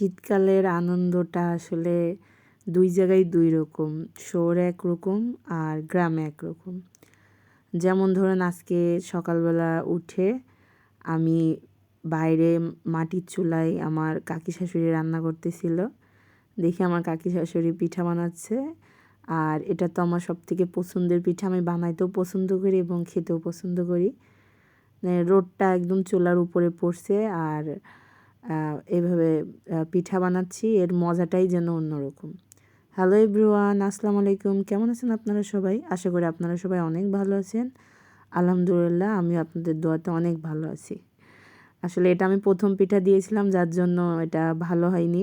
শীতকালের আনন্দটা আসলে দুই জায়গায় দুই রকম, শহরে একরকম আর গ্রামে একরকম যেমন ধরেন, আজকে সকালবেলা উঠে আমি বাইরে মাটির চুলায় আমার কাকি শাশুড়ি রান্না করতেছিল। দেখি আমার কাকি শাশুড়ি পিঠা বানাচ্ছে আর এটা তো আমার সব থেকে পছন্দের পিঠা। আমি বানাইতেও পছন্দ করি এবং খেতেও পছন্দ করি। মানে রোদটা একদম চুলার উপরে পড়ছে আর এভাবে পিঠা বানাচ্ছি, এর মজাটাই যেন অন্যরকম। হ্যালো এভরিওয়ান আসসালামু আলাইকুম। কেমন আছেন আপনারা সবাই? আশা করি আপনারা সবাই অনেক ভালো আছেন। আলহামদুলিল্লাহ আমি আপনাদের দোয়াতে অনেক ভালো আছি। আসলে এটা আমি প্রথম পিঠা দিয়েছিলাম, যার জন্য এটা ভালো হয়নি।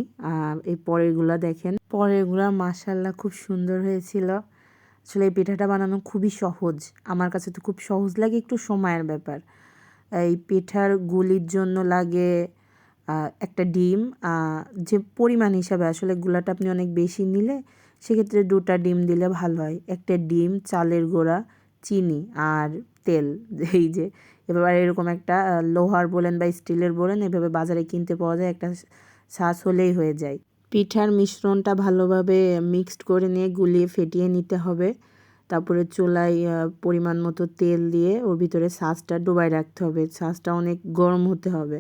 এই পরেরগুলো দেখেন। পরেরগুলো মাসাল্লাহ খুব সুন্দর হয়েছিল। আসলে এই পিঠাটা বানানো খুবই সহজ। আমার কাছে তো খুব সহজ লাগে একটু সময়ের ব্যাপার। এই পিঠার গুলির জন্য লাগে একটা ডিম যে পরিমাণ হিসাবে আসলে গুলাটা আপনি অনেক বেশি নিলে, সেক্ষেত্রে দুটা ডিম দিলে ভালো হয়। একটা ডিম, চালের গোড়া, চিনি আর তেল। এই যে এবার এরকম একটা লোহার বলেন বা স্টিলের বলেন, এভাবে বাজারে কিনতে পাওয়া যায়, একটা শ্বাস হলেই হয়ে যায়। পিঠার মিশ্রণটা ভালোভাবে মিক্সড করে নিয়ে গুলিয়ে ফেটিয়ে নিতে হবে। তারপরে চুলায় পরিমাণ মতো তেল দিয়ে ওর ভিতরে শ্বাসটা ডুবাই রাখতে হবে। শ্বাসটা অনেক গরম হতে হবে।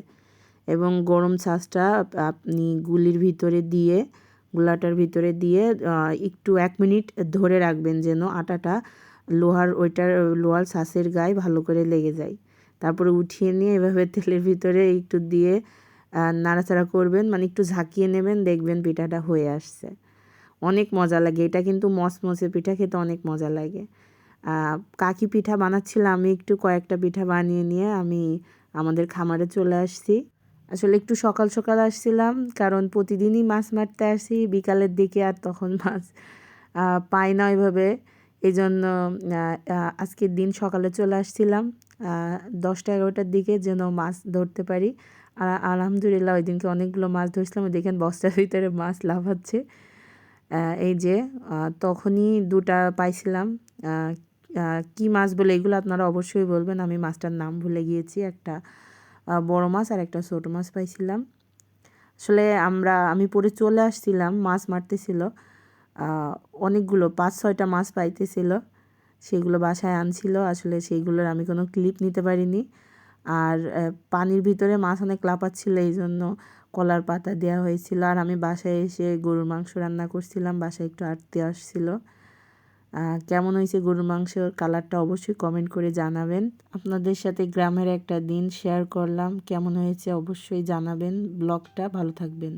এবং গরম ছাঁচটা আপনি গুলির ভিতরে দিয়ে, গুলাটার ভিতরে দিয়ে একটু এক মিনিট ধরে রাখবেন যেন আটাটা লোহার ওইটার লোহার ছাঁচের গায়ে ভালো করে লেগে যায়। তারপরে উঠিয়ে নিয়ে এভাবে তেলের ভিতরে একটু দিয়ে নাড়াচাড়া করবেন মানে একটু ঝাঁকিয়ে নেবেন, দেখবেন পিঠাটা হয়ে আসছে। অনেক মজা লাগে। এটা কিন্তু মচমচে পিঠা, খেতে অনেক মজা লাগে। কাকি পিঠা বানাচ্ছিলাম আমি, একটু কয়েকটা পিঠা বানিয়ে নিয়ে আমি আমাদের খামারে চলে আসছি। আসলে একটু সকাল সকাল আসছিলাম, কারণ প্রতিদিনই মাছ মারতে আসি, বিকালের দিকে আর তখন মাছ পাই না ওইভাবে। এই জন্য আজকের দিন সকালে চলে আসছিলাম দশটা এগারোটার দিকে যেন মাছ ধরতে পারি। আর আলহামদুলিল্লাহ ওই দিনকে অনেকগুলো মাছ ধরছিলাম দেখেন বস্তার ভিতরে মাছ লাফাচ্ছে। এই যে তখনই দুটা পাইছিলাম কি মাছ বলে এগুলো আপনারা অবশ্যই বলবেন, আমি মাছটার নাম ভুলে গিয়েছি, একটা বড় মাছ আর একটা ছোটো মাছ পাইছিলাম। আসলে আমরা, আমি পরে চলে আসছিলাম, মাছ মারতেছিল। অনেকগুলো, পাঁচ, ছয়টা মাছ পাইতেছিল। সেগুলো বাসায় আনছিল। আসলে সেইগুলোর আমি কোনো ক্লিপ নিতে পারিনি। আর পানির ভিতরে মাছ অনেক লাপাচ্ছিল এই জন্য কলার পাতা দেওয়া হয়েছিল। আর আমি বাসায় এসে গরুর মাংস রান্না করছিলাম, বাসায় একটু আটতে আসছিল। কেমন হয়েছে গরুর মাংসের কালারটা অবশ্যই কমেন্ট করে জানাবেন। আপনাদের সাথে গ্রামের একটা দিন শেয়ার করলাম। কেমন হয়েছে অবশ্যই জানাবেন। ব্লগটা ভালো থাকবেন।